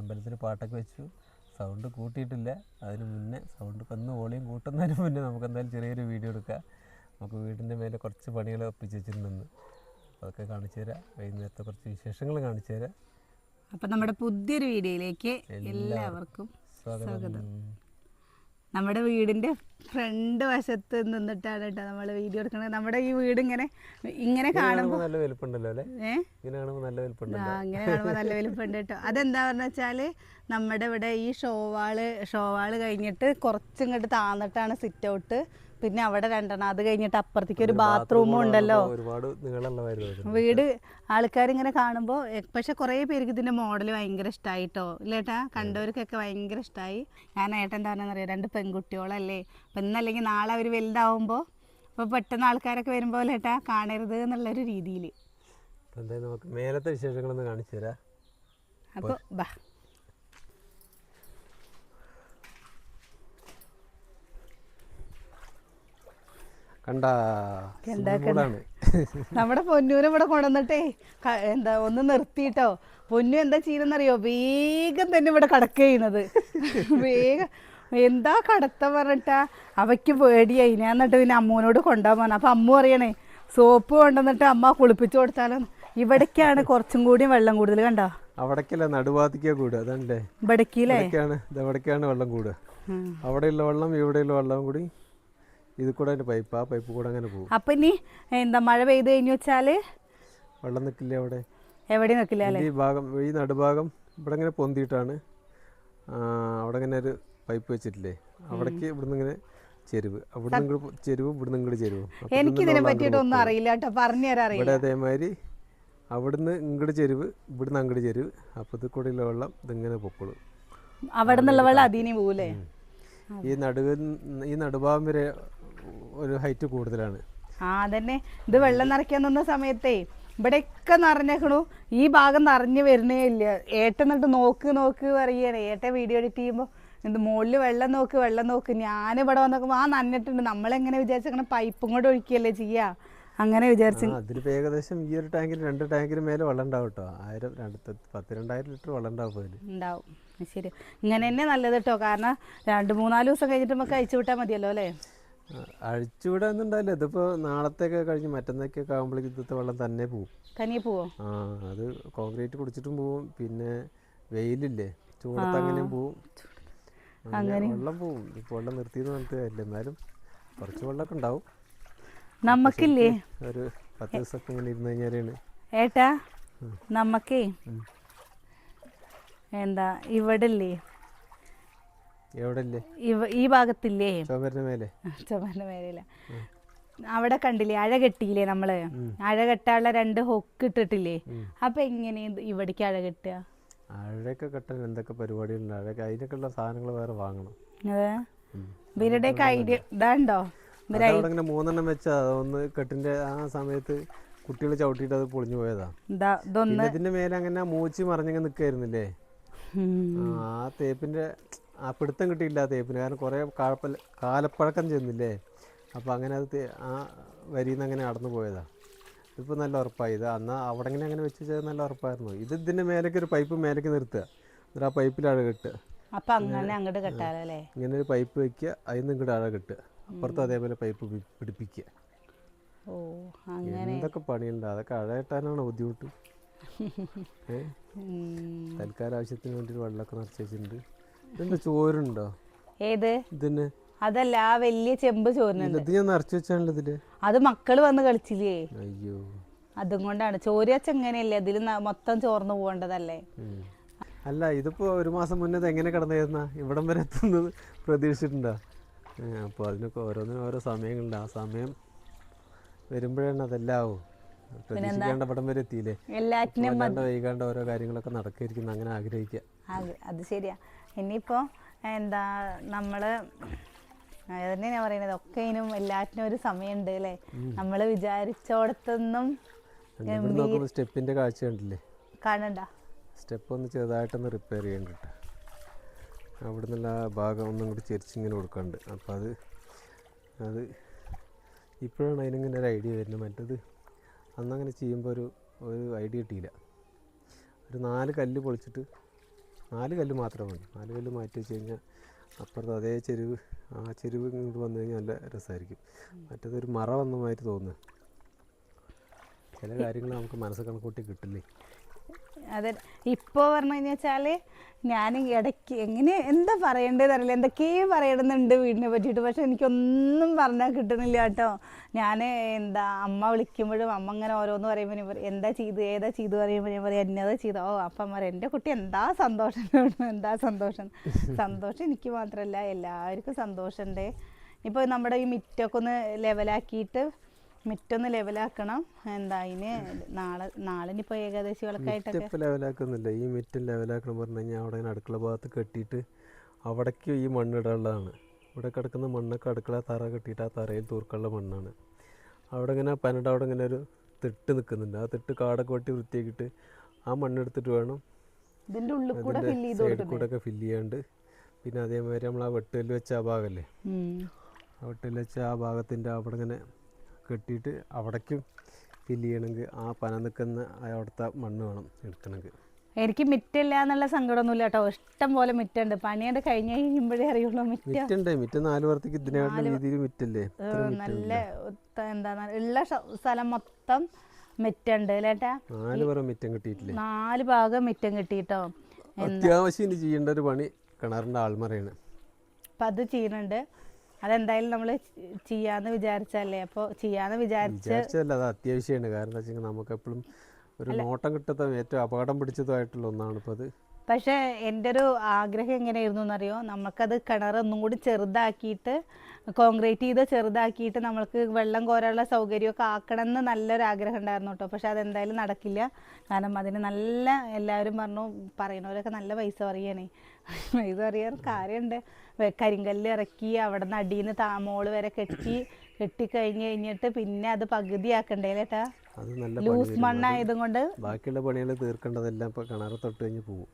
അമ്പലത്തിൽ പാട്ടൊക്കെ വെച്ചു. സൗണ്ട് കൂട്ടിയിട്ടില്ല. അതിന് മുന്നേ സൗണ്ട് ഒന്ന് വോളിയം കൂട്ടുന്നതിന് മുന്നേ നമുക്ക് എന്തായാലും ചെറിയൊരു വീഡിയോ എടുക്കാം. നമുക്ക് വീടിന്റെ മേലെ കുറച്ച് പണികൾ ഒപ്പിച്ച് വെച്ചിട്ടുണ്ടെന്ന് അതൊക്കെ കാണിച്ചു തരാം. വൈകുന്നേരത്തെ കുറച്ച് വിശേഷങ്ങൾ കാണിച്ചു തരാം. അപ്പം നമ്മുടെ പുതിയൊരു വീഡിയോയിലേക്ക് എല്ലാവർക്കും സ്വാഗതം. നമ്മുടെ വീടിന്റെ ഫ്രണ്ട് വശത്ത് നിന്നിട്ടാണ് കേട്ടോ നമ്മൾ വീഡിയോ എടുക്കുന്നത് നമ്മുടെ ഈ വീട് ഇങ്ങനെ ഇങ്ങനെ കാണുമ്പോൾ നല്ല വലുപ്പമുണ്ടല്ലോ അല്ലേ? ഇങ്ങനെ കാണുമ്പോൾ നല്ല വലുപ്പമുണ്ടല്ലോ ആ, ഇങ്ങനെ കാണുമ്പോൾ നല്ല വലുപ്പമുണ്ട് കേട്ടോ. അതെന്താ പറഞ്ഞ വെച്ചാൽ നമ്മുടെ ഇവിടെ ഈ ഷോവാൾ ഷോവാൾ കഴിഞ്ഞിട്ട് കുറച്ചിങ്ങോട്ട് താന്നിട്ടാണ് സിറ്റ് ഔട്ട് പിന്നെ അവിടെ രണ്ടെണ്ണം. അത് കഴിഞ്ഞിട്ട് അപ്പുറത്തേക്ക് ഒരു ബാത്റൂമും ഉണ്ടല്ലോ. ഒരുപാട് വീട് ആൾക്കാർ ഇങ്ങനെ കാണുമ്പോൾ പക്ഷെ കുറേ പേർക്ക് ഇതിന്റെ മോഡൽ ഭയങ്കര ഇഷ്ടായിട്ടോ ഇല്ലേട്ടാ കണ്ടവർക്കൊക്കെ ഭയങ്കര ഇഷ്ടമായി ഞാൻ ഏട്ടൻ എന്താ പറയുക രണ്ട് പെൺകുട്ടികളല്ലേ. അപ്പം ഇന്നല്ലെങ്കിൽ നാളെ അവർ വലുതാവുമ്പോൾ അപ്പോൾ പെട്ടെന്ന് ആൾക്കാരൊക്കെ വരുമ്പോൾ ഏട്ടാ? കാണരുത് എന്നുള്ളൊരു രീതിയിൽ അപ്പൊ നമുക്ക് മേലത്തെ വിശേഷങ്ങളൊന്ന് കാണിച്ചു തരാം അപ്പോൾ ബാ. കണ്ട നമ്മുടെ പൊന്നൂനെ ഇവിടെ കൊണ്ടുവന്നിട്ടേ എന്താ ഒന്ന് നിർത്തിയിട്ടോ. പൊന്നു എന്താ ചെയ്യുന്നറിയോ വേഗം തന്നെ ഇവിടെ കടക്ക ചെയ്യണത് വേഗം. എന്താ കടത്ത പറഞ്ഞിട്ടാ? അവയ്ക്ക് പേടിയായി. ഞാൻ എന്നിട്ട് പിന്നെ അമ്മൂനോട് കൊണ്ടുപോകാൻ പറഞ്ഞു. അപ്പൊ അമ്മു പറയണേ സോപ്പ് കൊണ്ടുവന്നിട്ട് അമ്മ കുളിപ്പിച്ചു കൊടുത്താലോ? ഇവിടേക്കാണ് കുറച്ചും കൂടി വെള്ളം കൂടുതൽ കണ്ടോ? അവിടേക്കല്ല നടുവാതിക്കാ കൂടുക അതല്ലേ? ഇവിടേക്കാണ് വെള്ളം കൂടുക. അവിടെയുള്ള വെള്ളം ഇവിടെയുള്ള വെള്ളം കൂടി ഇത് കൂടെ പൈപ്പ് ആ പൈപ്പ് കൂടെ അങ്ങനെ പോകും. അപ്പൊ ഇനി എന്താ മഴ പെയ്ത് കഴിഞ്ഞു വെച്ചാൽ? വെള്ളം നിൽക്കില്ല അവിടെ? എവിടെ നിൽക്കില്ല അല്ലേ? ഈ ഭാഗം ഈ നടുഭാഗം ഇവിടെ ഇങ്ങനെ പൊന്തിയിട്ടാണ്. അവിടെ ഇങ്ങനെ ഒരു പൈപ്പ് വെച്ചിട്ടില്ലേ? അവിടേക്ക് ഇവിടുന്ന് ഇങ്ങനെ ചെരുവ്. അവിടെ ഇങ്ങോട്ട് ചെരുവ് ഇവിടുന്ന് ഇങ്ങോട്ട് ചെരുവ്. എനിക്ക് ഇതിനെ വെള്ളം പറ്റിയിട്ട് ഒന്നും അറിയില്ല കേട്ടോ. പറഞ്ഞു തരാം ഇവിടെ അതേമാതിരി അവിടുന്ന് ഇങ്ങോട്ട് ചെരുവ് ഇവിടുന്ന് അങ്ങോട്ട് ചെരുവ്. അപ്പോൾ ഇത് കൂടെയുള്ള വെള്ളം ഇതിങ്ങനെ പൊക്കോളും. അവിടെ നിന്നുള്ള വെള്ളം അതിന് പോകൂലേ ഈ നടുവിൽ ഈ നടുഭാഗം വരെ ഒരു ഹൈറ്റ് കൂടുതലാണ്. ആ അതന്നെ. ഇത് വെള്ളം നിറയ്ക്കാൻ നിന്ന സമയത്തേ ഇവിടെയൊക്കെ നിറഞ്ഞേക്കണു. ഈ ഭാഗം നിറഞ്ഞു വരുന്നേ ഇല്ല. ഏട്ടൻ എന്നിട്ട് നോക്ക് നോക്ക് പറയാണ്. ഏട്ടൻ വീഡിയോ എഡിറ്റ് ചെയ്യുമ്പോൾ എന്ത് മുകളിൽ വെള്ളം നോക്ക് വെള്ളം നോക്ക്. ഞാൻ ഇവിടെ വന്നപ്പോൾ ആ നനഞ്ഞിട്ടുണ്ട്. നമ്മളെങ്ങനെ വിചാരിച്ചങ്ങനെ പൈപ്പും കൂടെ ഒഴിക്കുകയല്ലേ ചെയ്യാ? അങ്ങനെ വിചാരിച്ചു. അതിൽ ഏകദേശം ഈ ഒരു ടാങ്കിൽ രണ്ട് ടാങ്കിന് മേലെ വെള്ളം ഉണ്ടാവും കേട്ടോ. ആയിരം രണ്ട് പത്ത് രണ്ടായിരം ലിറ്റർ വെള്ളം ഉണ്ടാവും ഉണ്ടാവും. ശരി. ഇങ്ങനെ തന്നെ നല്ലത് കേട്ടോ. കാരണം രണ്ട് മൂന്നാൽ ദിവസം കഴിഞ്ഞിട്ട് നമുക്ക് അയച്ചു വിട്ടാൽ മതിയല്ലോ അല്ലേ? അഴിച്ചുവിടാൻ ഇതിപ്പോ നാളത്തേക്ക് കഴിഞ്ഞ് മറ്റന്നേക്കൊക്കെ ആകുമ്പോഴേക്കും ഇന്നത്തെ വെള്ളം തന്നെ പോവും. തനിയെ പോവോ? ആ അത് കോൺക്രീറ്റ് കുടിച്ചിട്ടും പോവും. പിന്നെ വെയിലില്ലേ ചൂടത്ത് അങ്ങനെയും പോവും. അങ്ങനെ വെള്ളം പോവും. ഇപ്പോൾ വെള്ളം നിർത്തിയെന്ന് പറഞ്ഞിട്ട് കാര്യമില്ല. എന്നാലും കുറച്ച് വെള്ളമൊക്കെ ഉണ്ടാവും. നമുക്കില്ലേ? ഒരു പത്ത് ദിവസമൊക്കെ ഇങ്ങനെ ഇരുന്ന് കഴിഞ്ഞാലാണ്. ഏട്ടാ നമുക്കേ എന്താ ഇവിടെ ഇല്ലേ ഈ ഭാഗത്തില്ലേ? അവിടെ കണ്ടില്ലേ അഴ കെട്ടിയില്ലേ നമ്മൾ? അഴ കെട്ടാനുള്ള രണ്ട് ഹൊക്ക് ഇട്ടിട്ടില്ലേ? അപ്പൊ എങ്ങനെ ഇവിടേക്ക് അഴ കെട്ടുക? അഴയൊക്കെ കെട്ടാൻ എന്തൊക്കെ പരിപാടികളുണ്ട്? അഴയൊക്കെ അതിനൊക്കെയുള്ള സാധനങ്ങൾ വേറെ വാങ്ങണം. അതെ ഇവരുടെയൊക്കെ ഐഡിയ ഇതാണ്ടോ ഇങ്ങനെ മൂന്നെണ്ണം വെച്ചാ ഒന്ന് കെട്ടിന്റെ ആ സമയത്ത് കുട്ടികൾ ചവിട്ടിയിട്ട് അത് പൊളിഞ്ഞു പോയതാ. ഇതിന്റെ മേലെ അങ്ങനെ മൂച്ചി മറിഞ്ഞങ്ങ് നിക്കായിരുന്നില്ലേ? ആ തേപ്പിന്റെ ആ പിടുത്തം കിട്ടിയില്ല തേപ്പിന് കാരണം കുറേ കാലപ്പ കാലപ്പഴക്കം ചെന്നില്ലേ? അപ്പോൾ അങ്ങനെ അത് ആ വരിയിൽ നിന്ന് അങ്ങനെ അടന്നു പോയതാണ് ഇതിപ്പോൾ നല്ല ഉറപ്പായി. ഇത് അന്ന് അവിടെ ഇങ്ങനെ അങ്ങനെ വെച്ച് ചെയ്ത് നല്ല ഉറപ്പായിരുന്നു. ഇത് ഇതിന്റെ മേലേക്ക് ഒരു പൈപ്പ് മേലേക്ക് നിർത്തുക. എന്നിട്ട് ആ പൈപ്പിൽ അഴ കെട്ടുക. അപ്പൊ അങ്ങനെ അങ്ങോട്ട് കെട്ടാലോ ഇങ്ങനെ ഒരു പൈപ്പ് വെക്കുക. അതിൽ നിന്ന് ഇങ്ങോട്ട് അഴ കെട്ടുക. അപ്പുറത്ത് അതേപോലെ പൈപ്പ് പിടിപ്പിക്കുക. ഓ അങ്ങനെ. എന്തൊക്കെ പണിയുണ്ട്? അതൊക്കെ അഴ കെട്ടാനാണ് ബുദ്ധിമുട്ട്. തൽക്കാല ആവശ്യത്തിന് വേണ്ടി വെള്ളമൊക്കെ നിറച്ച് വെച്ചിട്ടുണ്ട്. ചോരുണ്ടോ? ഏത്? ഇതിന്? അതല്ല ആ വലിയ ചെമ്പ് ഇല്ല, ഇത് ഞാൻ നിറച്ച് വെച്ചാണല്ലോ ഇതിൽ. അത് മക്കൾ വന്ന് കളിച്ചില്ലേ? അയ്യോ. അതും കൊണ്ടാണ്. ചോര എങ്ങനെയല്ലേ? അതിൽ മൊത്തം ചോർന്നു പോകേണ്ടതല്ലേ? അല്ല ഇതിപ്പോ ഒരു മാസം മുന്നേ ഇത് എങ്ങനെ കടന്നായിരുന്ന? ഇവിടം വരെ എത്തുന്നത് പ്രതീക്ഷിച്ചിട്ടുണ്ടോ? അപ്പോൾ അതിനൊക്കെ ഓരോന്നിനും ഓരോ സമയങ്ങളുണ്ട്. ആ സമയം വരുമ്പോഴാണ് അതെല്ലാവും പ്രതീക്ഷിക്കാണ്ട് വരെ എത്തിയില്ലേ? വൈകാണ്ട് ഓരോ കാര്യങ്ങളൊക്കെ നടക്കായിരിക്കും അങ്ങനെ ആഗ്രഹിക്കുക. അത് ശരിയാ. ഇനിയിപ്പോ എന്താ നമ്മൾ അതന്നെ ഞാൻ പറയുന്നത് ഒക്കെ ഇതിനും എല്ലാറ്റിനും ഒരു സമയമുണ്ട് അല്ലേ? നമ്മൾ വിചാരിച്ചോടത്തൊന്നും സ്റ്റെപ്പിന്റെ കാഴ്ച കണ്ടില്ലേ? കാണണ്ട. സ്റ്റെപ്പ് ഒന്ന് ചെറുതായിട്ടൊന്ന് റിപ്പയർ ചെയ്യണ്ടിട്ട് അവിടെ നിന്നുള്ള ഭാഗം ഒന്നും കൂടി ചെരിച്ചിങ്ങനെ കൊടുക്കാണ്ട്. അപ്പോൾ അത് അത് ഇപ്പോഴാണ് അതിനിങ്ങനെ ഒരു ഐഡിയ വരുന്നത്. മറ്റത് അന്നങ്ങനെ ചെയ്യുമ്പോൾ ഒരു ഒരു ഐഡിയ കിട്ടിയില്ല. ഒരു നാല് കല്ല് പൊളിച്ചിട്ട് നാല് കല്ല് മാത്രം മതി നാല് കല്ല് മാറ്റി വെച്ച് കഴിഞ്ഞാൽ അപ്പുറത്ത് അതേ ചെരുവ് ആ ചെരുവ് ഇങ്ങോട്ട് വന്നു കഴിഞ്ഞാൽ നല്ല രസമായിരിക്കും. മറ്റേതൊരു മറ വന്ന മാതിരി തോന്നുന്നു. ചില കാര്യങ്ങൾ നമുക്ക് മനസ്സ് കണക്കൂട്ടി കിട്ടില്ലേ? അതെ ഇപ്പോൾ പറഞ്ഞു വെച്ചാൽ ഞാൻ ഇടയ്ക്ക് എങ്ങനെ എന്താ പറയേണ്ടതെന്ന് അറിയില്ല. എന്തൊക്കെയോ പറയണമെന്നുണ്ട് വീടിനെ പറ്റിയിട്ട്. പക്ഷെ എനിക്കൊന്നും പറഞ്ഞാൽ കിട്ടുന്നില്ല കേട്ടോ. ഞാൻ എന്താ അമ്മ വിളിക്കുമ്പോഴും അമ്മ ഇങ്ങനെ ഓരോന്ന് പറയുമ്പോൾ ഞാൻ പറയും എന്താ ചെയ്ത് ഏതാ ചെയ്തു പറയുമ്പോൾ ഞാൻ പറയും എന്നതാ ചെയ്തോ? അപ്പം പറയും എന്റെ കുട്ടി എന്താ സന്തോഷം? എന്താ സന്തോഷം? സന്തോഷം എനിക്ക് മാത്രമല്ല എല്ലാവർക്കും സന്തോഷമുണ്ട് ഇപ്പോൾ നമ്മുടെ ഈ മിറ്റൊക്കെ ഒന്ന് ലെവലാക്കിയിട്ട് മിറ്റൊന്ന് ലെവലാക്കണം. എന്താ അതിന് നാളെ നാളെ ഇനിയിപ്പോൾ ഏകദേശം വിളക്കായിട്ടൊക്കെ ലെവലാക്കുന്നില്ല. ഈ മുറ്റം ലെവലാക്കണം പറഞ്ഞു കഴിഞ്ഞാൽ അവിടെ അടുക്കള ഭാഗത്ത് കെട്ടിയിട്ട് അവിടേക്ക് ഈ മണ്ണിടാനുള്ളതാണ് ഇവിടെ കിടക്കുന്ന മണ്ണൊക്കെ അടുക്കള തറ കെട്ടിയിട്ട് ആ തറയിൽ തൂർക്കുള്ള മണ്ണാണ്. അവിടെ ഇങ്ങനെ പനട അവിടെ ഇങ്ങനെ ഒരു തിട്ട് നിൽക്കുന്നുണ്ട്. ആ തിട്ട് കാടൊക്കെ വെട്ടി വൃത്തിയാക്കിയിട്ട് ആ മണ്ണെടുത്തിട്ട് വേണം ഇതിന്റെ ഉള്ളിൽ കൂടെ സൈഡിൽ കൂടെ ഒക്കെ ഫില്ല് ചെയ്യാണ്ട്. പിന്നെ അതേമാതിരി നമ്മൾ ആ വെട്ടുകല്ല് വെച്ച ആ ഭാഗമല്ലേ? ആ വെട്ടുകല്ല് വെച്ച ആ ഭാഗത്തിന്റെ അവിടെ ഇങ്ങനെ കെട്ടിയിട്ട് അവിടേക്കും ഫില്ല് ചെയ്യണമെങ്കിൽ ആ പന നിൽക്കുന്ന അവിടുത്തെ മണ്ണ് വേണം എടുക്കണമെങ്കിൽ. എനിക്ക് മിറ്റില്ല എന്നുള്ള സങ്കടമൊന്നുമില്ല കേട്ടോ. ഇഷ്ടം പോലെ മിറ്റുണ്ട്. പണിയത് കഴിഞ്ഞ് കഴിയുമ്പോഴേ അറിയുള്ളൂ മിറ്റ. മിറ്റുണ്ടേ. മിറ്റ് നാല് വർത്തിക്ക് ഇതിനേക്കാൾ രീതിയിൽ മിറ്റല്ലേ? നല്ല എന്താ ഉള്ള സ്ഥലം മൊത്തം മിറ്റുണ്ട് അല്ലേട്ടാ നാല് വരെ മിറ്റം കിട്ടിയിട്ടില്ലേ? നാല് ഭാഗം മിറ്റം കിട്ടിയിട്ടോ. അത്യാവശ്യം ചെയ്യേണ്ട ഒരു പണി കിണറിന്റെ ആൾമറയാണ്. അപ്പം അത് ചെയ്യുന്നുണ്ട്. അതെന്തായാലും നമ്മൾ ചെയ്യാന്ന് വിചാരിച്ചല്ലേ അപ്പോൾ ചെയ്യാന്ന് വിചാരിച്ചല്ല അത് അത്യാവശ്യമാണ് കാരണം വെച്ചാൽ നമുക്ക് എപ്പോഴും ഒരു നോട്ടം കിട്ടാത്ത ഏറ്റവും അപകടം പിടിച്ചതായിട്ടുള്ള ഒന്നാണ് ഇപ്പോൾ അത്. പക്ഷേ എന്റെ ഒരു ആഗ്രഹം എങ്ങനെയായിരുന്നു എന്നറിയോ നമുക്കത് കിണർ ഒന്നും കൂടി ചെറുതാക്കിയിട്ട് കോൺക്രീറ്റ് ചെയ്ത് ചെറുതാക്കിയിട്ട് നമ്മൾക്ക് വെള്ളം കോരാനുള്ള സൗകര്യമൊക്കെ ആക്കണം എന്ന് നല്ലൊരു ആഗ്രഹം ഉണ്ടായിരുന്നു കേട്ടോ. പക്ഷെ അതെന്തായാലും നടക്കില്ല. കാരണം അതിന് നല്ല എല്ലാവരും പറഞ്ഞു പറയുന്നവരൊക്കെ നല്ല പൈസ പറയണേ പൈസ പറയാൻ കാര്യമുണ്ട്. കരിങ്കല്ല് ഇറക്കി അവിടെ നിന്ന് അടിയിൽ നിന്ന് താമോൾ വരെ കെട്ടി കെട്ടിക്കഴിഞ്ഞ് കഴിഞ്ഞിട്ട് പിന്നെ അത് പകുതിയാക്കണ്ടേ ചേട്ടാ ലൂസ്. മണ്ണായതും കൊണ്ട് ബാക്കിയുള്ള പണികൾ തീർക്കേണ്ടതെല്ലാം ഇപ്പൊ കിണറ് തൊട്ട് കഴിഞ്ഞ് പോകും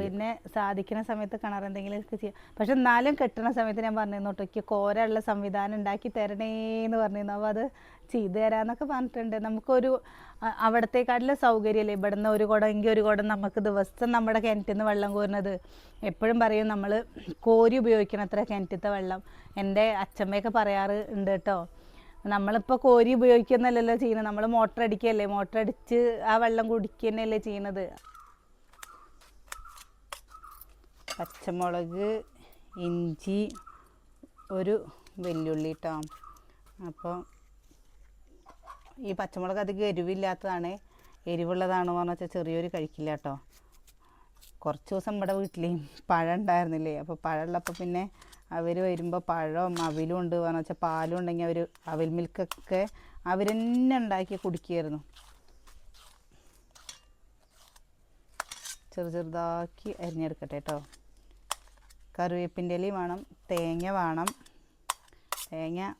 പിന്നെ സാധിക്കുന്ന സമയത്ത് കിണർ എന്തെങ്കിലുമൊക്കെ ചെയ്യാം. പക്ഷെ എന്നാലും കെട്ടണ സമയത്ത് ഞാൻ പറഞ്ഞിരുന്നു ഒറ്റയ്ക്ക് കോരയുള്ള സംവിധാനം ഉണ്ടാക്കി തരണേന്ന് പറഞ്ഞിരുന്നു. അപ്പോൾ അത് ചെയ്തു തരാന്നൊക്കെ പറഞ്ഞിട്ടുണ്ട്. നമുക്കൊരു അവിടത്തേക്കാട്ടിലെ സൗകര്യമല്ലേ? ഇവിടുന്ന് ഒരു കുടം എങ്കിൽ ഒരു കുടം നമുക്ക് ദിവസം നമ്മുടെ കിണറ്റിൽ നിന്ന് വെള്ളം കോരുന്നത്. എപ്പോഴും പറയും നമ്മൾ കോരി ഉപയോഗിക്കണം അത്ര കിണറ്റിത്തെ വെള്ളം. എന്റെ അച്ഛമ്മയൊക്കെ പറയാറ് ഉണ്ട് കേട്ടോ. നമ്മളിപ്പോൾ കോരി ഉപയോഗിക്കുന്നല്ലല്ലോ ചെയ്യുന്നത്. നമ്മൾ മോട്ടർ അടിക്കുകയല്ലേ മോട്ടർ അടിച്ച് ആ വെള്ളം കുടിക്കുക ചെയ്യുന്നത്. പച്ചമുളക് ഇഞ്ചി ഒരു വെല്ലുള്ളി കേട്ടോ അപ്പോൾ ഈ പച്ചമുളക് അധികം എരിവില്ലാത്തതാണ്. എരിവുള്ളതാണെന്ന് വെച്ചാൽ ചെറിയൊരു കഴിക്കില്ല കേട്ടോ കുറച്ച് ദിവസം ഇവിടെ വീട്ടിൽ പഴം ഉണ്ടായിരുന്നില്ലേ. അപ്പോൾ പഴമുള്ളപ്പോൾ പിന്നെ അവർ വരുമ്പോൾ പഴവും അവിലും ഉണ്ട് എന്ന് വെച്ചാൽ പാലും ഉണ്ടെങ്കിൽ അവർ അവിൽ മിൽക്കൊക്കെ അവർ തന്നെ ഉണ്ടാക്കി കുടിക്കുമായിരുന്നു ചെറു ചെറുതാക്കി അരിഞ്ഞെടുക്കട്ടെ കേട്ടോ കറിവേപ്പിന്റെ ഇലയും വേണം തേങ്ങ വേണം. തേങ്ങ.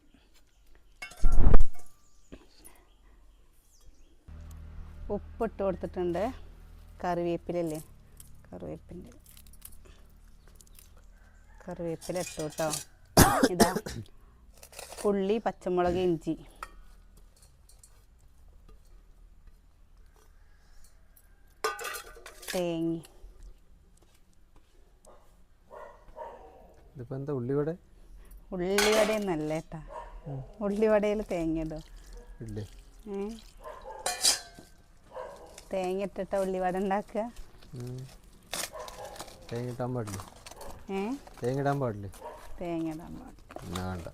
ഉപ്പിട്ട് കൊടുത്തിട്ടുണ്ട്. കറിവേപ്പിലല്ലേ? കറിവേപ്പിന്റെ. കറിവേപ്പില ഇട്ടു കേട്ടോ. ഇതാ. ഉള്ളി പച്ചമുളക് ഇഞ്ചി. തേങ്ങ. ഇതിപ്പോൾ എന്താ ഉള്ളിവട? ഉള്ളിവടയൊന്നല്ല കേട്ടാ ഉള്ളിവടയിൽ തേങ്ങ ഇടോ ഇല്ലേ? തേങ്ങ ഇട്ടിട്ട ഉള്ളിവട ഉണ്ടാക്കുക. തേങ്ങ ഇടാൻ പാടില്ലേ? തേങ്ങ ഇടാൻ പാടില്ലേ? തേങ്ങ ഇടാൻ പാടില്ല. വേണ്ട.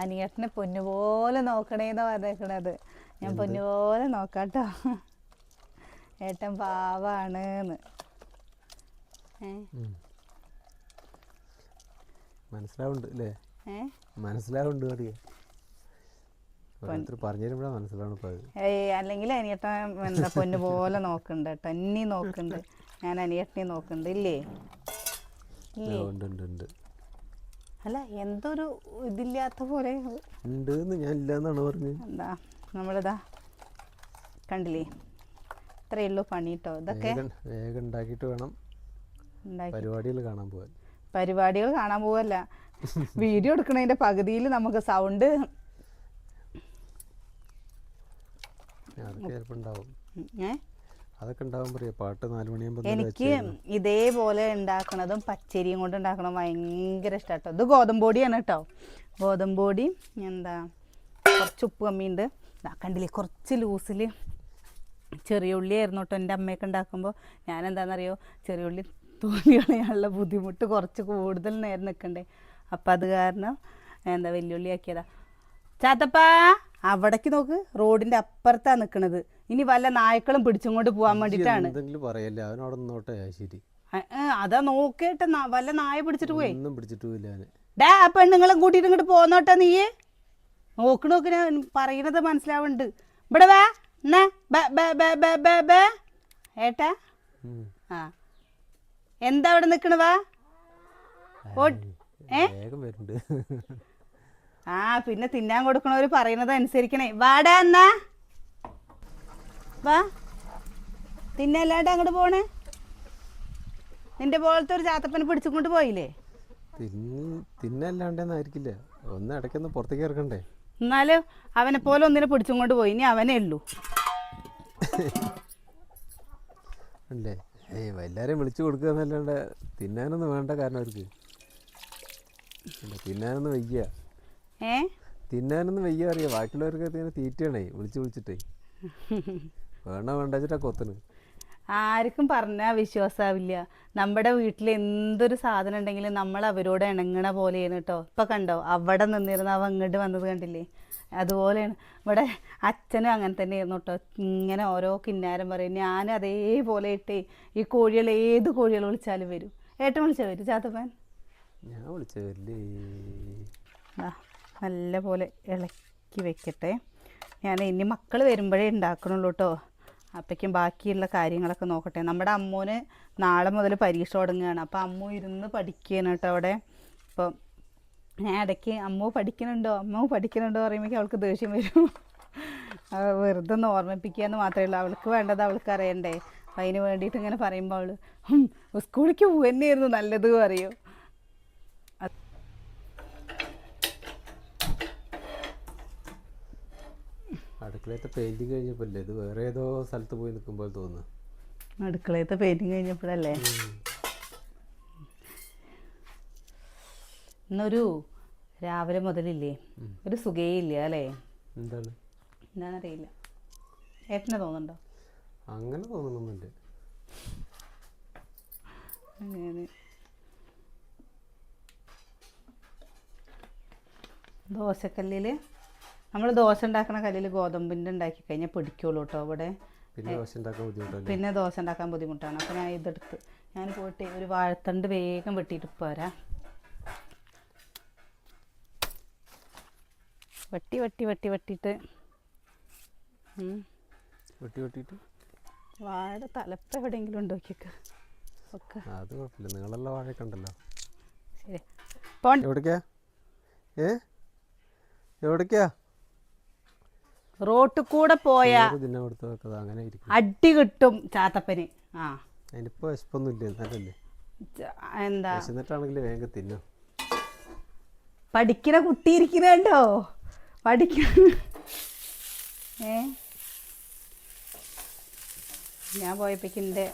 അനിയേട്ടനെ പൊന്നുപോലെ നോക്കണേന്നോ പറഞ്ഞേക്കണത്. ഞാൻ പൊന്നുപോലെ നോക്കാട്ടോ. ഏട്ടൻ പാവാണ് ഏ. മനസ്സിലാവുന്നുണ്ട് അല്ലേ മനസ്സിലാവുന്നുണ്ട് അറിയാം അല്ലെങ്കിൽ അനിയേട്ടൻ എന്താ പൊന്നു പോലെ നോക്കുന്നുണ്ട് കേട്ടോ. എന്നീ നോക്കുന്നുണ്ട്. ഞാൻ അനിയേട്ടനെ നോക്കുന്നുണ്ട്. ഇല്ലേ? അല്ല എന്തൊരു ഇതില്ലാത്ത പോലെ. എന്താ? നമ്മളിതാ കണ്ടില്ലേ? ഇത്രയേ ഉള്ളൂ പണി കേട്ടോ. ഇതൊക്കെ വേഗം വേഗം ഉണ്ടാക്കിയിട്ട് വേണം പരിപാടികൾ കാണാൻ പോകാൻ പരിപാടികൾ കാണാൻ പോവല്ല. വീഡിയോ എടുക്കണതിന്റെ പകുതിയിൽ നമുക്ക് സൗണ്ട് അതൊക്കെ ഉണ്ടാവും. പാട്ട് എനിക്ക് ഇതേപോലെ ഉണ്ടാക്കണതും പച്ചരിയും കൊണ്ട് ഉണ്ടാക്കണതും ഭയങ്കര ഇഷ്ടട്ടോ ഇത് ഗോതമ്പൊടിയാണ് കേട്ടോ ഗോതമ്പൊടി എന്താ കുറച്ച് ഉപ്പ് കമ്മിയുണ്ട്. കണ്ടില്ലേ കുറച്ച് ലൂസിൽ ചെറിയ ഉള്ളി ആയിരുന്നു കേട്ടോ എന്റെ അമ്മയൊക്കെ ഉണ്ടാക്കുമ്പോൾ ഞാൻ എന്താണെന്നറിയോ ചെറിയ ഉള്ളി തോന്നി കളയാനുള്ള ബുദ്ധിമുട്ട്. കുറച്ച് കൂടുതൽ നേരം നിൽക്കണ്ടേ അപ്പം അത് കാരണം എന്താ വെല്ലുവിളി ആക്കിയതാ ചാത്തപ്പാ അവിടേക്ക് നോക്ക്. റോഡിന്റെ അപ്പുറത്താണ് നിൽക്കുന്നത് ഇനി വല്ല നായ്ക്കളും പിടിച്ചുകൊണ്ട് പോകാൻ വേണ്ടിട്ടാണ് എന്തെങ്കിലും പറയല്ലേ? അവനവിടെ ശരി. അതാ നോക്കേട്ടെ. വല്ല നായ പിടിച്ചിട്ട് പോയി. ഒന്നും പിടിച്ചിട്ട് ഞാൻ ഡാ ആ പെണ്ണുങ്ങളെ കൂട്ടിയിട്ട് ഇങ്ങോട്ട് പോന്നോട്ടെ നീ. നോക്ക് നോക്ക് ഞാൻ പറയണത് മനസ്സിലാവുന്നുണ്ട് ഇവിടെ വാ. എന്നാ ബേ ബേ ബേ ബേ ബേ ബേ. ഏട്ടാ. ആ. എന്താ അവിടെ നിക്കണ വാ? ഓ വേഗം വരുന്നുണ്ട്. ആ പിന്നെ തിന്നാൻ കൊടുക്കണവര് പറയുന്നത് അനുസരിക്കണേ വാടാ എന്നാ? വാ. തിന്നല്ലാണ്ട് അങ്ങോട്ട് പോണേ? നിന്റെ പോലത്തെ ഒരു ചാത്തപ്പനെ പിടിച്ചുകൊണ്ട് പോയില്ലേ? തിന്ന് തിന്നല്ലാണ്ടെന്നായിരിക്കില്ല. ഒന്ന് ഇടയ്ക്കൊന്ന് പുറത്തേക്ക് ഇറക്കണ്ടേ? എന്നാലും അവനെ പോലെ ഒന്നിനെ പിടിച്ചും കൊണ്ട് പോയി. ഇനി അവനേ ഉള്ളൂ. അല്ലേ ഏയ് എല്ലാവരെയും വിളിച്ചു കൊടുക്കുക എന്നല്ലാണ്ട് തിന്നാനൊന്നും വേണ്ട കാരണം അവർക്ക് തിന്നാനൊന്നും വയ്യ. ഏ? തിന്നാനൊന്നും വയ്യ അറിയാം? ബാക്കിയുള്ളവർക്ക് ഇങ്ങനെ തീറ്റയാണേ വിളിച്ചു വിളിച്ചിട്ടേ. വേണ വേണ്ട വെച്ചിട്ടാ കൊത്തണ്. ആർക്കും പറഞ്ഞാൽ വിശ്വാസാവില്ല. നമ്മുടെ വീട്ടിൽ എന്തൊരു സാധനം ഉണ്ടെങ്കിലും നമ്മൾ അവരോട് ഇണങ്ങണ പോലെയാണ് കേട്ടോ ഇപ്പം കണ്ടോ? അവിടെ നിന്നിരുന്ന അവ അങ്ങോട്ട് വന്നത് കണ്ടില്ലേ? അതുപോലെയാണ്. ഇവിടെ അച്ഛനും അങ്ങനെ തന്നെയായിരുന്നു കേട്ടോ ഇങ്ങനെ ഓരോ കിന്നാരം പറയും. ഞാൻ അതേപോലെ ഇട്ടേ ഈ കോഴികൾ ഏത് കോഴികൾ വിളിച്ചാലും വരും. ഏട്ടൻ വിളിച്ചാൽ വരും ചാത്തപ്പൻ? ഞാൻ നല്ല പോലെ ഇളക്കി വെക്കട്ടെ. ഞാൻ ഇനി മക്കൾ വരുമ്പോഴേ ഉണ്ടാക്കണുള്ളൂ കേട്ടോ അപ്പോഴേക്കും ബാക്കിയുള്ള കാര്യങ്ങളൊക്കെ നോക്കട്ടെ. നമ്മുടെ അമ്മൂന് നാളെ മുതൽ പരീക്ഷ തുടങ്ങുകയാണ്. അപ്പോൾ അമ്മു ഇരുന്ന് പഠിക്കുകയാണ് കേട്ടോ അവിടെ. അപ്പോൾ ഞാൻ ഇടയ്ക്ക് അമ്മു പഠിക്കണുണ്ടോ അമ്മു പഠിക്കണുണ്ടോ പറയുമ്പോൾ അവൾക്ക് ദേഷ്യം വരും. വെറുതെ ഒന്ന് ഓർമ്മിപ്പിക്കുക എന്ന് മാത്രമേ ഉള്ളൂ. അവൾക്ക് വേണ്ടത് അവൾക്ക് അറിയണ്ടേ. അപ്പം അതിന് വേണ്ടിയിട്ട് ഇങ്ങനെ പറയുമ്പോൾ അവൾ "ഹും, സ്കൂളിലേക്ക് പോകുന്നതായിരുന്നു നല്ലത് പറയൂ. അടുക്കളയത്തെ പെയിന്റിങ് കഴിഞ്ഞപ്പോഴല്ലേ ഇത് വേറെ ഏതോ സ്ഥലത്ത് പോയി നിൽക്കുമ്പോൾ തോന്നുന്നു. അടുക്കളയത്തെ പെയിന്റിങ് കഴിഞ്ഞപ്പോഴല്ലേ? ഇന്നൊരു രാവിലെ മുതലില്ലേ? ഒരു സുഖയില്ല അല്ലേ? എന്താണ്? എന്താണെന്നറിയില്ല. ഏട്ടനെ തോന്നുന്നുണ്ടോ? അങ്ങനെ തോന്നുന്നുണ്ട് അങ്ങനെ. ദോശക്കല്ലിൽ നമ്മൾ ദോശ ഉണ്ടാക്കുന്ന കല്ലിൽ ഗോതമ്പിന്റെ ഉണ്ടാക്കി കഴിഞ്ഞാൽ പിടിക്കുള്ളൂ കേട്ടോ ഇവിടെ. പിന്നെ ദോശ ഉണ്ടാക്കാൻ ബുദ്ധിമുട്ടാണ്. അപ്പോൾ ഞാൻ ഇതെടുത്ത്. ഞാൻ പോയിട്ട് ഒരു വാഴത്തണ്ട് വേഗം വെട്ടിയിട്ട് പോരാ. വെട്ടി വെട്ടി വെട്ടി വെട്ടിയിട്ട്. വെട്ടി വെട്ടിയിട്ട്? വാഴ തലപ്പ് എവിടെയെങ്കിലും ഉണ്ടോ നോക്കിയൊക്കെ. ഒക്കെ. അത് കുഴപ്പമില്ല. നിങ്ങളെല്ലാം വാഴയൊക്കെ കണ്ടല്ലോ ശരി. എവിടേക്കാ? ഏ? എവിടേക്കാ? റോട്ടിൽ കൂടെ പോയ അടി കിട്ടും ചാത്തപ്പന്. ആ. അതിനിപ്പോ വിശപ്പൊന്നുമില്ല. എന്നാലല്ലേ? എന്താ? വിശന്നിട്ടാണെങ്കിൽ വേഗം തിന്നാം. പഠിക്കണ കുട്ടി ഇരിക്കുന്നുണ്ടോ പഠിക്കണ. ഏ? ഞാൻ പോയപ്പോഴേക്കിന്റെ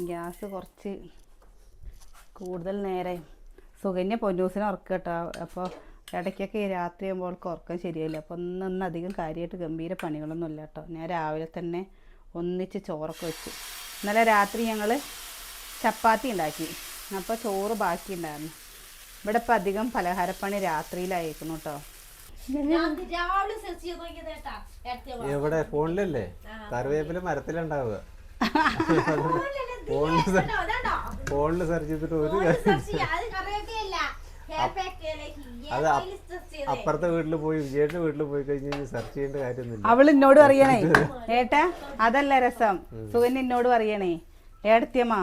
ഗ്യാസ് കുറച്ച് കൂടുതൽ നേരെ സുകന്യ പൊന്നൂസിനെ ഉറക്കുക കേട്ടോ. അപ്പോൾ ഇടയ്ക്കൊക്കെ രാത്രി ആകുമ്പോൾ ഉറക്കം ശരിയായില്ല അപ്പോൾ ഒന്നൊന്നും അധികം കാര്യമായിട്ട് ഗംഭീര പണികളൊന്നും ഇല്ല കേട്ടോ. ഞാൻ രാവിലെ തന്നെ ഒന്നിച്ച് ചോറൊക്കെ വെച്ചു. ഇന്നലെ രാത്രി ഞങ്ങൾ ചപ്പാത്തി ഉണ്ടാക്കി. അപ്പോൾ ചോറ് ബാക്കി ഉണ്ടായിരുന്നു ഇവിടെ ഇപ്പം അധികം പലഹാരപ്പണി രാത്രിയിലായിരിക്കുന്നു കേട്ടോ. എവിടെ? ഫോണിലല്ലേ? കറിവേപ്പില മരത്തിലുണ്ടാവുക. ഫോണിൽ സെർച്ച് ചെയ്തിട്ട് ഒരു. അത് അപ്പുറത്തെ വീട്ടിൽ പോയി വിജയന്റെ വീട്ടിൽ പോയി കഴിഞ്ഞു കഴിഞ്ഞാൽ സെർച്ച് ചെയ്യേണ്ട കാര്യമൊന്നുമില്ല. അവൾ എന്നോട് പറയണേ. ഏട്ടാ അതല്ല രസം. സുകന്യ എന്നോട് പറയണേ. ഏടത്തിയമ്മ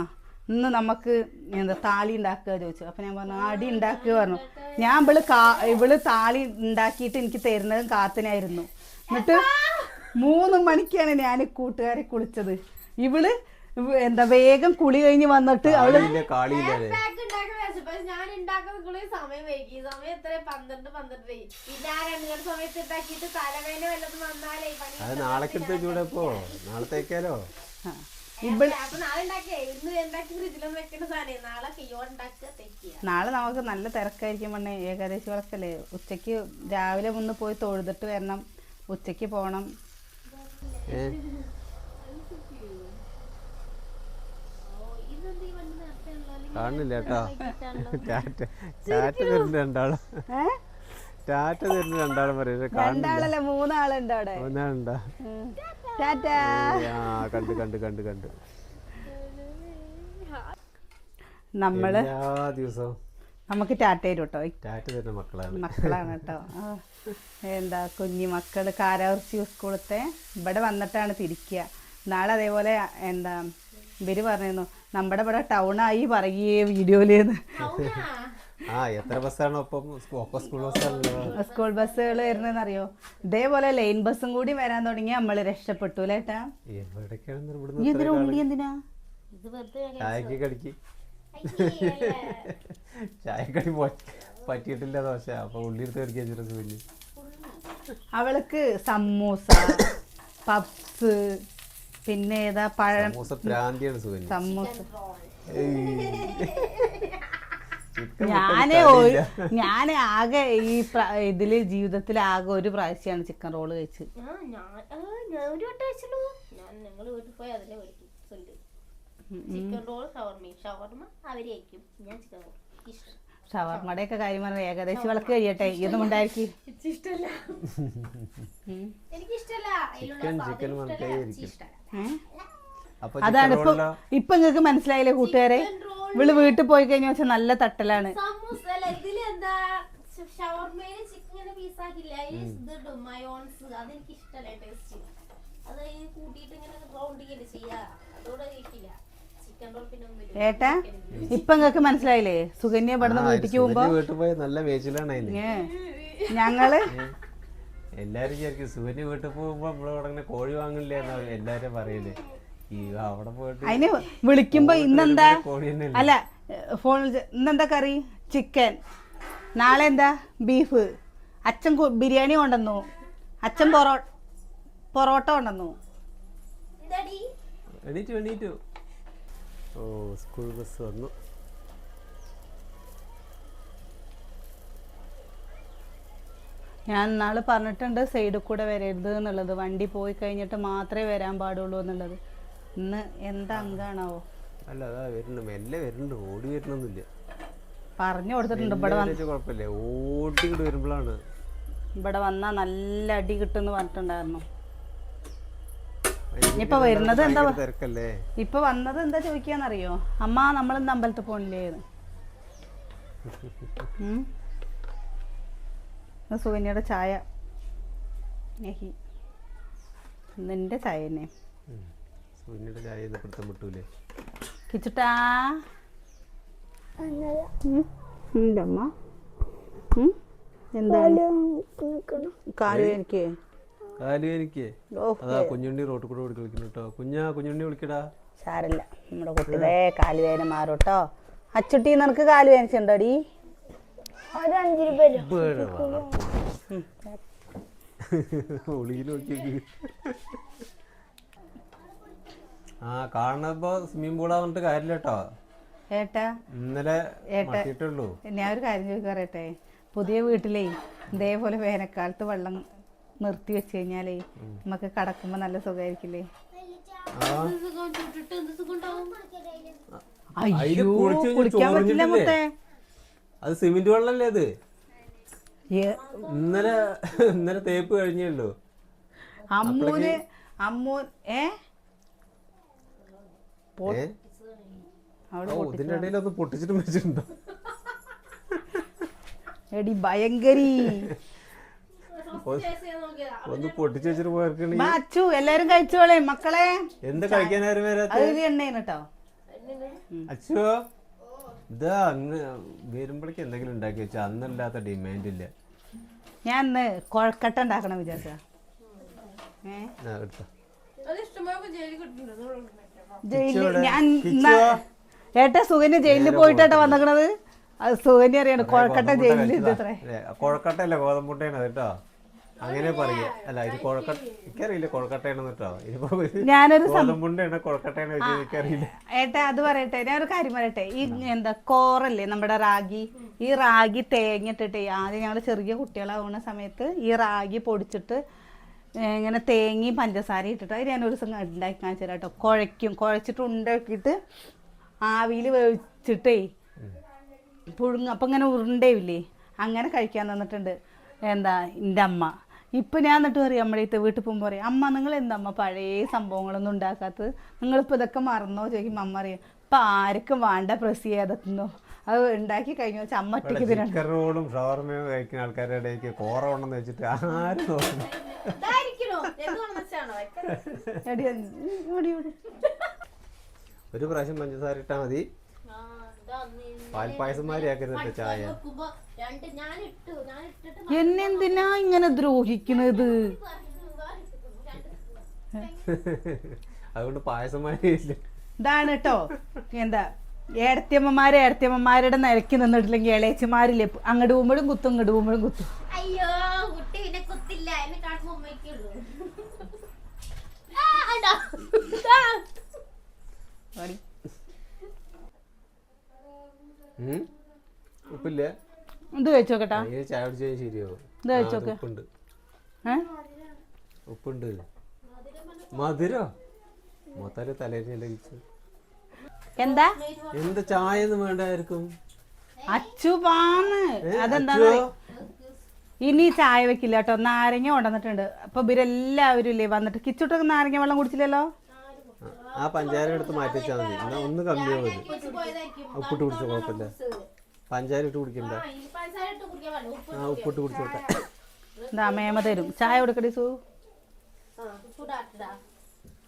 ഇന്ന് നമുക്ക് എന്താ താളി ഉണ്ടാക്കുക ചോദിച്ചു. അപ്പൊ ഞാൻ പറഞ്ഞു അടി ഉണ്ടാക്കുക പറഞ്ഞു. ഞാൻ ഇവൾ കാ ഇവൾ താളി ഉണ്ടാക്കിയിട്ട് എനിക്ക് തരുന്നതും കാത്തിനായിരുന്നു. എന്നിട്ട് മൂന്ന് മണിക്കാണ് ഞാൻ കൂട്ടുകാരെ കുളിച്ചത്. ഇവൾ എന്താ വേഗം കുളി കഴിഞ്ഞ് വന്നിട്ട് അവൾ ഉണ്ടാക്കുന്ന ഞാൻ ഉണ്ടാക്കുന്ന സമയം വൈകി. സമയം എത്ര? പന്ത്രണ്ട് പന്ത്രണ്ട് പിന്നെ ആ രണ്ടു മണി സമയത്ത് ഉണ്ടാക്കിയിട്ട് തലവേന വല്ലതും വന്നാലേ നാളെ നാളത്തേക്കാലോ നാളെ നമുക്ക് നല്ല തിരക്കായിരിക്കും പണേ ഏകദേശം വിളക്കല്ലേ. ഉച്ചയ്ക്ക് രാവിലെ മുന്ന് പോയി തൊഴുതിട്ട് വരണം. ഉച്ചയ്ക്ക് പോണം. കാണില്ല കേട്ടോ. ടാറ്റ ടാറ്റ തരുന്ന രണ്ടാളും. ടാറ്റ തരുന്ന രണ്ടാളും രണ്ടാളല്ല മൂന്നാളുണ്ട് അവിടെ. ആ കണ്ട് കണ്ട് കണ്ട് കണ്ട്. നമ്മൾ എല്ലാ ദിവസവും നമുക്ക് ടാറ്റ തരും കേട്ടോ. ടാറ്റ തരുന്ന മക്കളാണ്. മക്കളാണ് കേട്ടോ. എന്താ കുഞ്ഞു മക്കൾ കാരാവർച്ചി സ്കൂളത്തെ ഇവിടെ വന്നിട്ടാണ് തിരിക്കുക. നാളെ അതേപോലെ എന്താ ഇവർ പറഞ്ഞിരുന്നു നമ്മുടെ ഇവിടെ ടൗൺ ആയി പറയേ വീഡിയോയിലേന്ന് ആ എത്ര ബസ്സാണ് സ്കൂൾ ബസ്സുകൾ വരുന്നതെന്നറിയോ? ഇതേപോലെ ലൈൻ ബസ്സും കൂടി വരാൻ തുടങ്ങി നമ്മൾ രക്ഷപ്പെട്ടു എന്തിനാ ചായക്ക് കടിക്ക്. ചായക്കടി പറ്റിയിട്ടില്ല ദോശ. അപ്പൊ ഉള്ളി എടുത്ത് കടിക്കാൻ വെച്ചിട്ട് അവൾക്ക് സമൂസ പപ്സ് പിന്നെ ഏതാ പഴം? സമൂസ പ്രാന്തിയാണ് സമൂസ. ഞാൻ ഞാൻ ഞാൻ ആകെ ഈ ഇതിൽ ജീവിതത്തിൽ ആകെ ഒരു പ്രാവശ്യമാണ് ചിക്കൻ റോൾ കഴിച്ച് ഷവർമ്മയുടെയൊക്കെ ഞാൻ ഞാൻ ഒരു വട്ടം ഞാൻ ഞങ്ങൾ വീട്ടിൽ പോയി അതിനെ ചിക്കൻ റോൾ ഷവർമ ഷവർമ അവർ കഴിക്കും. ഞാൻ ചിക്കൻ റോൾ ഒക്കെ കാര്യം പറഞ്ഞ ഏകദേശം വിളക്ക് കഴിയട്ടെ. ഇതൊന്നും ഉണ്ടായിരിക്കും ഇഷ്ടല്ല എനിക്ക് ഇഷ്ടല്ല. ചിക്കൻ അതാണ് ഇപ്പൊ ഇപ്പൊ നിങ്ങക്ക് മനസ്സിലായില്ലേ കൂട്ടുകാരെ? ഇവൾ വീട്ടിൽ പോയി കഴിഞ്ഞ വെച്ചാൽ നല്ല തട്ടലാണ്. ഏട്ടാ ഇപ്പൊ നിങ്ങക്ക് മനസ്സിലായില്ലേ? സുകന്യ ഇവിടുന്ന് വീട്ടിക്ക് പോകുമ്പോ വീട്ടിൽ പോയി നല്ല വേച്ചിലാണ് ഞങ്ങൾ എല്ലാരും വിചാരിക്കും സുകന്യ വീട്ടിൽ പോകുമ്പോ നമ്മളെ കോഴി വാങ്ങില്ല എന്നാ എല്ലാരും പറയൽ. അതിന് വിളിക്കുമ്പോ ഇന്നെന്താ? അല്ല ഫോണിൽ ഇന്നെന്താ കറി? ചിക്കൻ. നാളെ എന്താ? ബീഫ്. അച്ഛൻ ബിരിയാണി കൊണ്ടുവന്നു. അച്ഛൻ പൊറോ പൊറോട്ട കൊണ്ടുവന്നു. ഓ സ്കൂൾ ബസ് വന്നു. ഞാൻ നാളെ പറഞ്ഞിട്ടുണ്ട് സൈഡിൽ കൂടെ വരരുത് എന്നുള്ളത്. വണ്ടി പോയി കഴിഞ്ഞിട്ട് മാത്രമേ വരാൻ പാടുള്ളൂ എന്നുള്ളത്. ഇന്ന് എന്താ അങ്കാണാവോ അല്ല അതാ വരുന്നുണ്ട് മെല്ലെ വരുന്നുണ്ട്. ഓടി വരുന്നൊന്നുമില്ല. പറഞ്ഞു കൊടുത്തിട്ടുണ്ട് ഇവിടെ വന്ന്. കുഴപ്പമില്ല. ഓടി ഇങ്ങോട്ട് വരുമ്പോഴാണ്. ഇവിടെ വന്നാ നല്ല അടി കിട്ടുമെന്ന് പറഞ്ഞിട്ടുണ്ടായിരുന്നു. ഇനിയിപ്പോ വരുന്നത് എന്താ തിരക്കല്ലേ? ഇപ്പൊ വന്നത് എന്താ ചോദിക്കാന്നറിയോ? അമ്മ നമ്മളിന്ന് അമ്പലത്തിൽ പോണില്ലേ സുകന്യയുടെ ചായ. നിന്റെ ചായ തന്നെ സുവന്യയുടെ ചായ പിടുത്തം വിട്ടൂലേ കിച്ചിട്ടാ ഉണ്ട് അമ്മ ഉം? എന്താണ് കാൽ എനിക്ക് കാലു എനിക്ക് അതാ കുഞ്ഞുണ്ണി റോട്ടിൽ കൂടെ ഓടി കളിക്കുന്നു കേട്ടോ കുഞ്ഞാ കുഞ്ഞുണ്ണി വിളിക്കടാ സാരല്ല നമ്മുടെ കുട്ടിയുടെ കാൽ വേദന മാറും കേട്ടോ അച്ചുട്ടി നിനക്ക് കാൽ വേദനിച്ചുണ്ടോടി ഒളിയിൽ നോക്കി ആ കാണുമ്പോ സ്വിമ്മിംഗ് പൂളാ പറഞ്ഞിട്ട് കാര്യമില്ല കേട്ടോ ഏട്ടാ? ഇന്നലെ ഏട്ടാ. ഞാൻ ഒരു കാര്യം ചോദിക്കാൻ പറയട്ടെ? പുതിയ വീട്ടിലേ ഇതേപോലെ വേനൽക്കാലത്ത് വെള്ളം നിർത്തി വെച്ച് കഴിഞ്ഞാലേ നമുക്ക് കടക്കുമ്പോ നല്ല സുഖമായിരിക്കില്ലേ ആ. കുളിച്ച് കഴിഞ്ഞ് കുളിക്കാൻ പറ്റില്ല ചോറിഞ്ഞിട്ടില്ലേ? മുത്തേ. അത് സിമെന്റ് വെള്ളല്ലേ അത്? ഏ, ഇന്നലെ ഇന്നലെ തേപ്പ് കഴിഞ്ഞല്ലോ ഉള്ളൂ അമ്മൂന് അമ്മൂൻ ഏ? ഇതിന്റെ ഇടയിൽ അത് പൊട്ടിച്ചിട്ട് വെച്ചിട്ടുണ്ടോ? എടി ഭയങ്കരി. ഒന്ന് പൊട്ടിച്ചു വെച്ചിട്ട് പോയർക്കണി മാ അച്ചു എല്ലാരും കഴിച്ചോളേ മക്കളെ. എന്ത് കഴിക്കാനാരും വരാത്ത അത്? എണ്ണയാണ് കേട്ടോ അച്ഛോ ഇതാ അങ്ങ് വരുമ്പോഴേക്ക് എന്തെങ്കിലും ഉണ്ടാക്കി വെച്ചാ? അന്നല്ലാത്ത ഡിമാൻഡ് ഇല്ല. ഞാൻ ഇന്ന് കൊഴക്കട്ട ഉണ്ടാക്കണം വിചാരിച്ച ഏ എടുത്തോ. ജയിലിൽ? ഞാൻ കിച്ചുവോ? ഏട്ടാ സുഖന് ജയിലിൽ പോയിട്ടാ വന്നേക്കണത്? അത് സോനി അറിയാണ് കൊഴക്കട്ട ജയിലിൽ ഇത് അത്രേ കൊഴക്കട്ടല്ല ഗോതമ്പുട്ടയാണ് കേട്ടോ? അങ്ങനെ പറയുക അല്ല ഇത് കൊഴക്കട്ട എനിക്കറിയില്ല കൊഴക്കട്ടയാണെന്ന് കേട്ടോ. ഇതിപ്പോ ഞാനൊരു ഗോതമ്പുണ്ടയാണ് കൊഴക്കട്ടയാണ് വെച്ച് എനിക്കറിയില്ല. ഏട്ടാ അത് പറയട്ടെ. ഞാനൊരു കാര്യം പറയട്ടെ. ഈ എന്താ കോറല്ലേ നമ്മുടെ റാഗി? ഈ റാഗി തേങ്ങ ഇട്ടിട്ട് ആദ്യം ഞങ്ങൾ ചെറിയ കുട്ടികളാവുന്ന സമയത്ത് ഈ റാഗി പൊടിച്ചിട്ട് ഇങ്ങനെ തേങ്ങയും പഞ്ചസാരയും ഇട്ടിട്ട് അത് ഞാനൊരു ദിവസം ഉണ്ടാക്കി കാണിച്ചു തരാം കേട്ടോ. കുഴയ്ക്കും. കുഴച്ചിട്ട് ഉണ്ടാക്കിയിട്ട് ആവിയിൽ വേവിച്ചിട്ടേ പുഴുങ്ങ. അപ്പം ഇങ്ങനെ ഉരുണ്ടയില്ലേ അങ്ങനെ കഴിക്കാൻ തന്നിട്ടുണ്ട്. എന്താ എന്റെ അമ്മ. ഇപ്പം ഞാൻ എന്നിട്ട് പറയും ഇത്തെ വീട്ടിൽ പോകുമ്പോൾ പറയും അമ്മ നിങ്ങൾ എന്താ പഴയ സംഭവങ്ങളൊന്നും ഉണ്ടാക്കാത്തത്? നിങ്ങളിപ്പോൾ ഇതൊക്കെ മറന്നോ? ചോദിക്കുമ്പോൾ അമ്മ അറിയാം ഇപ്പം ആർക്കും വേണ്ട പ്രസ് ചെയ്യാതെത്തുന്നോ അത് ഉണ്ടാക്കി കഴിഞ്ഞു വെച്ചാൽ അമ്മ ഒറ്റയ്ക്ക് ഷവർമയും കഴിക്കുന്ന ആൾക്കാരുടെ ഇടയ്ക്ക് കോറ ഉണ്ടെന്ന് വെച്ചിട്ട് ആരും നോക്കുന്നു? ഇതായിരിക്കണോ? എന്തുകൊണ്ടെന്ന് വെച്ചാണോ? എടി, ഇവിടെ, ഇവിടെ. ഒരു പ്രാവശ്യം പഞ്ചസാര ഇട്ടാ മതി. ചായ. രണ്ട് ഞാൻ ഇട്ടു ഞാൻ ഇട്ടിട്ട് എന്നെന്തിനാ ഇങ്ങനെ ദ്രോഹിക്കണത്? അതുകൊണ്ട് പായസം ഇല്ല ഇതാണ് കേട്ടോ എന്താ? ഏടത്തിയമ്മമാരെ ഏടത്തിയമ്മമാരുടെ നിരക്കി നിന്നിട്ടില്ലെങ്കിൽ ഇളയച്ചമാരില്ലേ? അങ്ങോട്ട് പോകുമ്പോഴും കുത്തും ഇങ്ങോട്ട് പോകുമ്പോഴും കുത്തും. അയ്യോ കുട്ടി പിന്നെ കുത്തില്ല. എന്നെ കാണുമ്പോ ഉമ്മയ്ക്കുള്ളൂ? ഉപ്പില്ലേ? ഇത് കഴിച്ചു നോക്കട്ടാ? ഈ ചായ കുടിച്ചാൽ ശരിയാവും. ഇത് കഴിച്ചോക്ക്. ഉപ്പുണ്ട്. ഉപ്പുണ്ട്. മധുരോ? മൊത്തം തലേന്ന് എന്താ? എന്താ ചായ ഒന്നും വേണ്ടായിരിക്കും അച്ചു അതെന്താ ഇനി ചായ വെക്കില്ല കേട്ടോ. നാരങ്ങ കൊണ്ടുവന്നിട്ടുണ്ട്. അപ്പൊ ഇവരെല്ലാവരും ഇല്ലേ വന്നിട്ട്? കിച്ചുട്ടൊക്കെ നാരങ്ങ വെള്ളം കുടിച്ചില്ലല്ലോ? ആ പഞ്ചാര എടുത്ത് മാറ്റി വെച്ചാൽ മതി. എന്നാ ഒന്ന് കമ്മിയാവും മതി. ഉപ്പിട്ട് കുടിച്ച കുഴപ്പമില്ല. പഞ്ചാര ഇട്ട് കുടിക്കണ്ട. ആ, ഉപ്പിട്ട് കുടിച്ചോട്ടെ. എന്താ മേമ തരും. ചായ കൊടുക്കടി സു.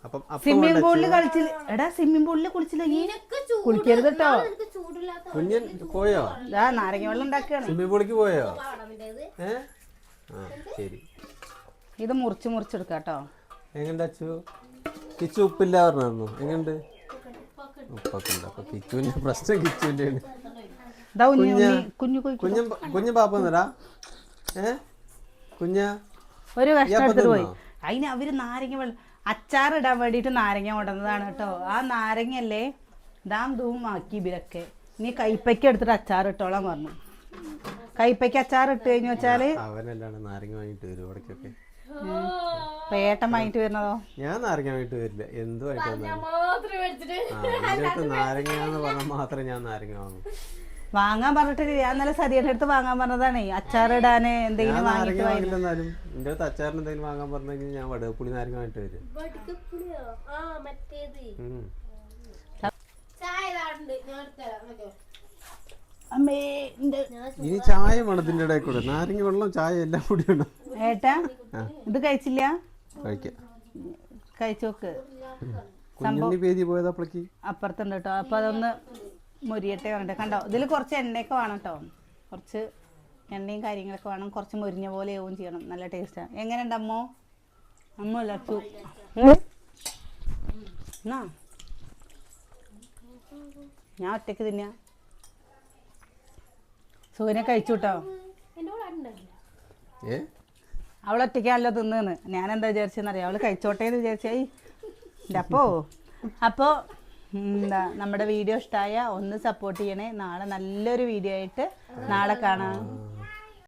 അപ്പം അപ്പം സ്വിമ്മിംഗ് പൂളിൽ കളിച്ചില്ല എടാ സ്വിമ്മിംഗ് പൂളിൽ കുളിച്ചില്ല ഈ? കുളിക്കരുത് കേട്ടോ കുഞ്ഞൻ പോയോ? ഇതാ നാരങ്ങ വെള്ളം ഉണ്ടാക്കുകയാണ്. സ്വിമ്മിംഗ് പൂളിക്ക് പോയോ. ഏ? ആ ശരി. ഇത് മുറിച്ച് മുറിച്ചെടുക്കാം കേട്ടോ എങ്ങണ്ട് അച്ചു? കിച്ചു ഉപ്പില്ല പറഞ്ഞു എങ്ങണ്ട് ഉപ്പൊക്കെ ഉണ്ട് അപ്പൊ കിച്ചുവിന്റെ പ്രശ്നം കിച്ചുവിന്റെ ആണ്. ഉണ്ണി ഉണ്ണി കുഞ്ഞു കുഞ്ഞു കുഞ്ഞൻ കുഞ്ഞൻ പാപ്പ എന്നടാ ഏ? കുഞ്ഞ? ഒരു എടുത്തിട്ട് പോയി? അതിന് അവർ നാരങ്ങ വെള്ളം അച്ചാർ ഇടാൻ വേണ്ടിയിട്ട് നാരങ്ങ കൊണ്ടുവന്നതാണ് കേട്ടോ. ആ നാരങ്ങയല്ലേ ദാം ദൂം ആക്കി ഇവരൊക്കെ നീ കൈപ്പയ്ക്ക് എടുത്തിട്ട് അച്ചാർ ഇട്ടോളാൻ പറഞ്ഞു. കൈപ്പയ്ക്ക് അച്ചാർ ഇട്ട് കഴിഞ്ഞു വെച്ചാൽ? അവനല്ലാണ് നാരങ്ങ വാങ്ങിട്ട് വരും ഇവിടേക്കൊക്കെ പേട്ടം വാങ്ങിട്ട് വരുന്നതോ? ഞാൻ നാരങ്ങ വാങ്ങിട്ട് വരില്ല. എന്തുമായിട്ട് നാരങ്ങ എന്ന് പറഞ്ഞാൽ മാത്രമേ ഞാൻ നാരങ്ങ വാങ്ങൂ. വാങ്ങാൻ പറഞ്ഞിട്ട് ഞാൻ നല്ല സതിയുടെ അടുത്ത് വാങ്ങാൻ പറഞ്ഞതാണേ. അച്ചാർ ഇടാന് ഞാൻ എന്തെങ്കിലും വാങ്ങിട്ട് എന്റെ അടുത്ത് അച്ചാറിന് എന്തെങ്കിലും വാങ്ങാൻ പറഞ്ഞെങ്കിൽ ഞാൻ വടകപ്പുളി നാരങ്ങ വാങ്ങിട്ട് വരും. എന്റെ ഇനി ചായ വേണം ഇതിന്റെ ഇടയിൽ കൂടെ. നാരങ്ങ വെള്ളം ചായ എല്ലാം കൂടി വേണം. ഏട്ടാ ഇത് കഴിച്ചില്ല? കഴിക്കാം. കുഞ്ഞുണ്ണി പേതി പോയത് അപ്പുറത്തുണ്ട് കേട്ടോ. അപ്പൊ അതൊന്ന് മുരിയട്ടെ പറഞ്ഞിട്ട് കണ്ടോ ഇതിൽ കുറച്ച് എണ്ണയൊക്കെ വേണം കേട്ടോ കുറച്ച് എണ്ണയും കാര്യങ്ങളൊക്കെ വേണം. കുറച്ച് മുരിഞ്ഞ പോലെ ആവും ചെയ്യണം. നല്ല ടേസ്റ്റ് ടേസ്റ്റാണ് എങ്ങനെയുണ്ട് അമ്മോ? അമ്മ ലച്ചു എന്നാ ഞാൻ ഒറ്റയ്ക്ക് തിന്നാ. സൂര്യനെ കഴിച്ചു കേട്ടോ ഒറ്റയ്ക്കാണല്ലോ തിന്നെന്ന്. ഞാൻ എന്താ വിചാരിച്ചെന്നറിയാം? അവൾ കഴിച്ചോട്ടേന്ന് വിചാരിച്ചായി അപ്പോ? അപ്പോ നമ്മുടെ വീഡിയോ ഇഷ്ടമായ ഒന്ന് സപ്പോർട്ട് ചെയ്യണേ. നാളെ നല്ലൊരു വീഡിയോ ആയിട്ട് നാളെ കാണാം.